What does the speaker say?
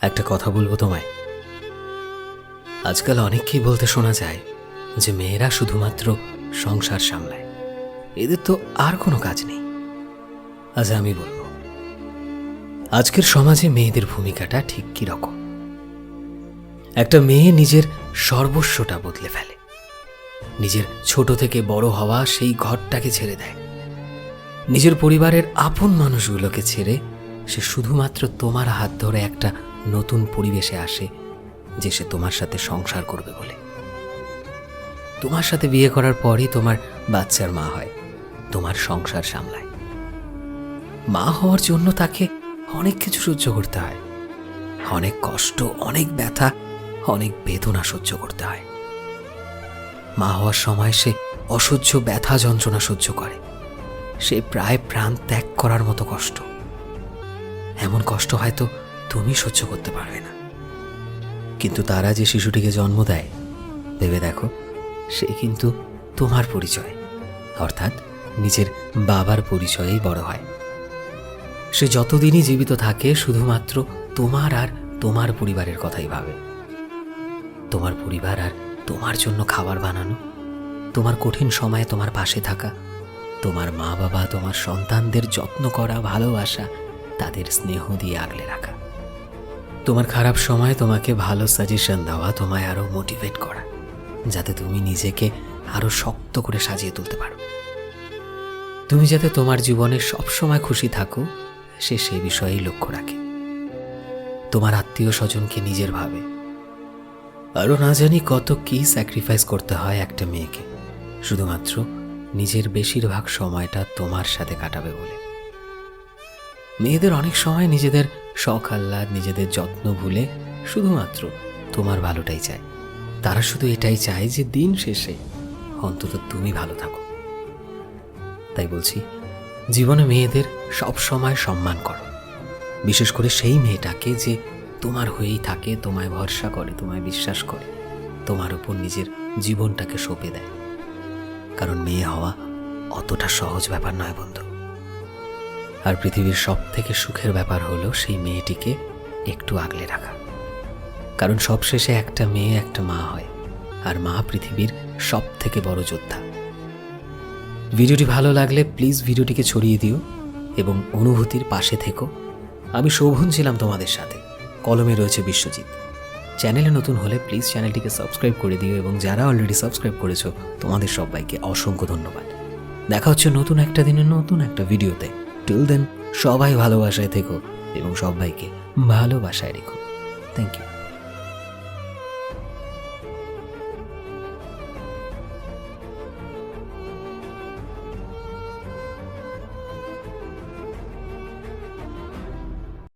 একটা কথা বলব তোমায়। আজকাল অনেককেই বলতে শোনা যায় যে মেয়েরা শুধুমাত্র সংসার সামলায়। এদের তো আর কোনো কাজ নেই। আজ আমি বলব, আজকের সমাজে মেয়েদের ভূমিকাটা ঠিক কি রকম? একটা মেয়ে নিজের সর্বস্বটা বদলে ফেলে। নিজের ছোট থেকে বড় হওয়া সেই ঘরটাকে ছেড়ে দেয়। নিজের পরিবারের আপন মানুষগুলোকে ছেড়ে সে শুধুমাত্র তোমার হাত ধরে একটা নতুন পরিবেশে আসে যে সে তোমার সাথে সংসার করবে বলে। তোমার সাথে বিয়ে করার পরই তোমার বাচ্চার মা হয়, তোমার সংসার সামলায়। মা হওয়ার জন্য তাকে অনেক কিছু সহ্য করতে হয়। অনেক কষ্ট, অনেক ব্যথা, অনেক বেদনা সহ্য করতে হয়। মা হওয়ার সময় সে অসহ্য ব্যথা যন্ত্রণা সহ্য করে। সে প্রায় প্রাণ ত্যাগ করার মতো কষ্ট। এমন কষ্ট হয়তো তুমি সহ্য করতে পারবে না। কিন্তু তারা যে শিশুটিকে জন্ম দেয়, ভেবে দেখো, সে কিন্তু তোমার পরিচয়। অর্থাৎ নিজের বাবার পরিচয়েই বড় হয়। সে যতদিনই জীবিত থাকে, শুধুমাত্র তোমার আর তোমার পরিবারের কথাই ভাবে। তোমার পরিবার আর তোমার জন্য খাবার বানানো, তোমার কঠিন সময়ে তোমার পাশে থাকা, তোমার মা বাবা তোমার সন্তানদের যত্ন করা, ভালোবাসা, তাদের স্নেহ দিয়ে আগলে রাখা। তোমার খারাপ সময় তোমাকে ভালো সাজেশন দেওয়া, তোমায় আরও মোটিভেট করা, যাতে তুমি নিজেকে আরও শক্ত করে সাজিয়ে তুলতে পারো। তুমি যাতে তোমার জীবনে সবসময় খুশি থাকো, সে সে বিষয়েই লক্ষ্য রাখে। তোমার আত্মীয় স্বজনকে নিজের ভাবে। আরও না জানি কত কি স্যাক্রিফাইস করতে হয় একটা মেয়েকে, শুধুমাত্র নিজের বেশিরভাগ সময়টা তোমার সাথে কাটাবে বলে। মেয়েদের অনেক সময় নিজেদের শখ, আহ্লাদ, নিজেদের যত্ন ভুলে শুধুমাত্র তোমার ভালোটাই চায়। তারা শুধু এটাই চায় যে দিন শেষে অন্তত তুমি ভালো থাকো। তাই বলছি, জীবনে মেয়েদের সব সময় সম্মান করো। বিশেষ করে সেই মেয়েটাকে যে তোমার হয়েই থাকে, তোমায় ভরসা করে, তোমায় বিশ্বাস করে, তোমার উপর নিজের জীবনটাকে সঁপে দেয়। কারণ মেয়ে হওয়া অতটা সহজ ব্যাপার নয় বন্ধু। আর পৃথিবীর সব থেকে সুখের ব্যাপার হলো সেই মেয়েটিকে একটু আগলে রাখা। কারণ সবশেষে একটা মেয়ে, একটা মা হয়, আর মা পৃথিবীর সব থেকে বড় যোদ্ধা। ভিডিওটি ভালো লাগলে প্লিজ ভিডিওটিকে ছড়িয়ে দিও এবং অনুভূতির পাশে থেকো। আমি শোভন ছিলাম তোমাদের সাথে। কলমে রয়েছে বিশ্বজিৎ। চ্যানেলে নতুন হলে প্লিজ চ্যানেলটিকে সাবস্ক্রাইব করে দিও এবং যারা অলরেডি সাবস্ক্রাইব করেছ, তোমাদের সবাইকে অসংখ্য ধন্যবাদ। দেখা হচ্ছে নতুন একটা দিনে, নতুন একটা ভিডিওতে। টিল দেন সবাই ভালোবাসায় থেকো এবং সবাইকে ভালোবাসায় রেখো। Thank you